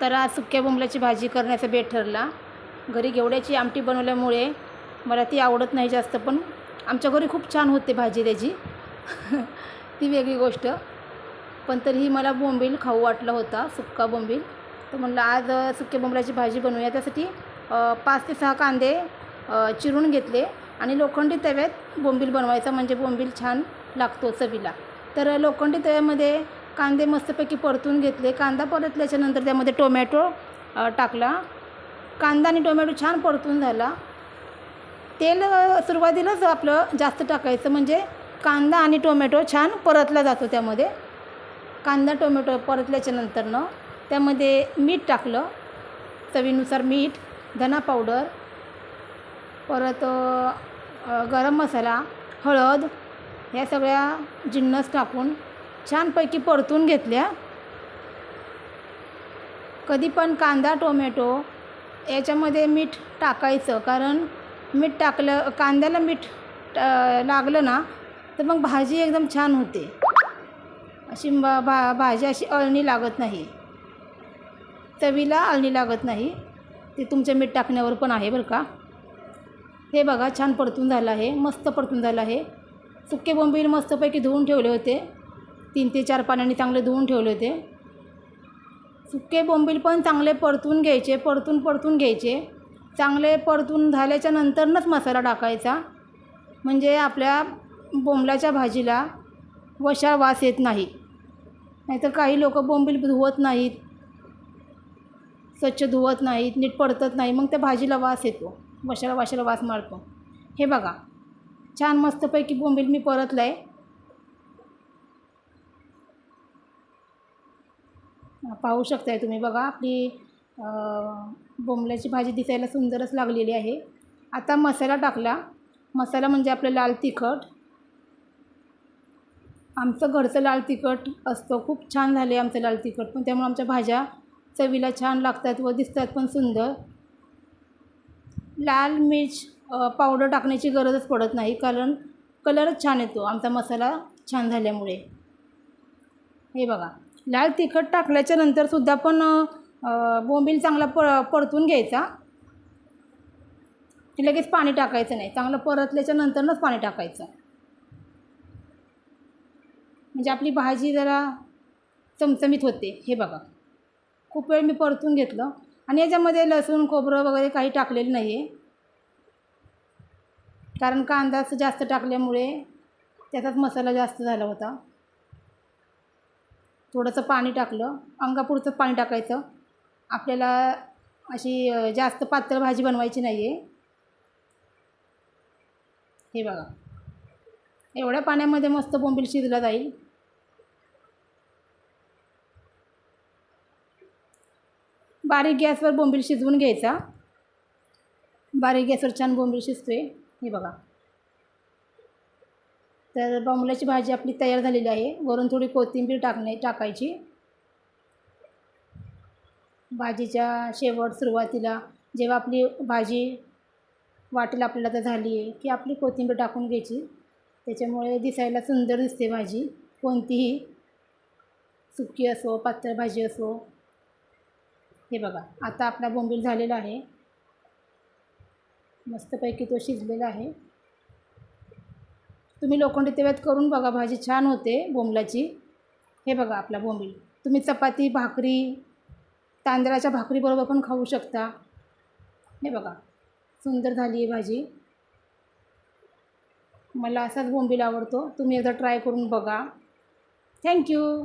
तर आज सुक्या बोंबल्याची भाजी करण्याचा बेत ठरला. घरी घेवड्याची आमटी बनवल्यामुळे मला ती आवडत नाही जास्त पण आमच्या घरी खूप छान होते भाजी त्याची. ती वेगळी गोष्ट. पण तरीही मला बोंबील खाऊ वाटला होता सुक्का बोंबील. तर म्हणलं आज सुक्या बोंबल्याची भाजी बनवूया. त्यासाठी पाच ते सहा कांदे चिरून घेतले आणि लोखंडी तव्यात बोंबील बनवायचा म्हणजे बोंबील छान लागतो चवीला. तर लोखंडी तव्यामध्ये कांदे मस्तपैकी परतून घेतले. कांदा परतल्याच्यानंतर त्यामध्ये टोमॅटो टाकला. कांदा आणि टोमॅटो छान परतून झाला. तेल सुरुवातीलाच आपलं जास्त टाकायचं म्हणजे कांदा आणि टोमॅटो छान परतला जातो त्यामध्ये. कांदा टोमॅटो परतल्याच्यानंतरनं त्यामध्ये मीठ टाकलं. चवीनुसार मीठ धना पावडर परत गरम मसाला हळद ह्या सगळ्या जिन्नस टाकून छानपैकी परतून घेतल्या. कधी पण कांदा टोमॅटो याच्यामध्ये मीठ टाकायचं. कारण मीठ टाकलं कांद्याला मीठ लागलं ना तर मग भाजी एकदम छान होते. अशी भा भा भाजी अशी अळणी लागत नाही. चवीला अळणी लागत नाही. ते तुमच्या मीठ टाकण्यावर पण आहे बरं का. हे बघा छान परतून झालं आहे. मस्त परतून झालं आहे. सुके बोंबील मस्तपैकी धुवून ठेवले होते. तीन ते चार पाण्याने चांगले धुवून ठेवले होते. सुके बोंबील पण चांगले परतून घ्यायचे परतून परतून घ्यायचे. चांगले परतून झाल्याच्या नंतरनंच मसाला टाकायचा. म्हणजे आपल्या बोंबलाच्या भाजीला वशाळ वास येत नाही. नाहीतर काही लोक बोंबील धुवत नाहीत स्वच्छ धुवत नाहीत नीट पडतत नाही मग त्या भाजीला वास येतो. वशाला वाशाला वास मारतो. हे बघा छान मस्तपैकी बोंबील मी परतलं आहे पाहू शकताय तुम्ही. बघा आपली बोंबल्याची भाजी दिसायला सुंदरच लागलेली आहे. आता मसाला टाकला. मसाला म्हणजे आपलं लाल तिखट. आमचं घरचं लाल तिखट असतं. खूप छान झाले आमचं लाल तिखट. पण त्यामुळे आमच्या भाज्या चवीला छान लागतात व दिसतात पण सुंदर. लाल मिर्च पावडर टाकण्याची गरजच पडत नाही. कारण कलरच छान येतो. आमचा मसाला छान झाल्यामुळे. हे बघा. लाल तिखट टाकल्याच्या नंतरसुद्धा पण बोंबील चांगला प परतून घ्यायचा. लगेच पाणी टाकायचं नाही. चांगलं परतल्याच्या नंतरनंच पाणी टाकायचं. म्हणजे आपली भाजी जरा चमचमीत होते. हे बघा. खूप वेळ मी परतून घेतलं. आणि याच्यामध्ये लसूण खोबरं वगैरे काही टाकलेलं नाही आहे कारण कांदाच जास्त टाकल्यामुळे त्याचाच मसाला जास्त झाला होता. थोडंसं पाणी टाकलं. अंगापुरचं पाणी टाकायचं. आपल्याला अशी जास्त पातळ भाजी बनवायची नाही आहे हे बघा. एवढ्या पाण्यामध्ये मस्त बोंबील शिजला जाईल. बारीक गॅसवर बोंबील शिजवून घ्यायचा. बारीक गॅसवर छान बोंबील शिजतोय. हे बघा. तर बोंबलाची भाजी आपली तयार झालेली आहे. वरून थोडी कोथिंबीर टाकणे टाकायची. भाजीच्या शेवट सुरुवातीला जेव्हा आपली भाजी वाटेल आपल्याला तर झाली आहे की आपली कोथिंबीर टाकून घ्यायची. त्याच्यामुळे दिसायला सुंदर दिसते भाजी. कोणतीही सुकी असो पातळ भाजी असो. हे बघा आता आपला बोंबील झालेला आहे. मस्तपैकी तो शिजलेला आहे. तुम्ही लोखंडी तव्यात करून बघा भाजी छान होते बोंबलाची. हे बघा आपला बोंबील. तुम्ही चपाती भाकरी तांदळाच्या भाकरीबरोबर पण खाऊ शकता. हे बघा सुंदर झाली आहे भाजी. मला असाच बोंबील आवडतो. तुम्ही एकदा ट्राय करून बघा. थँक्यू.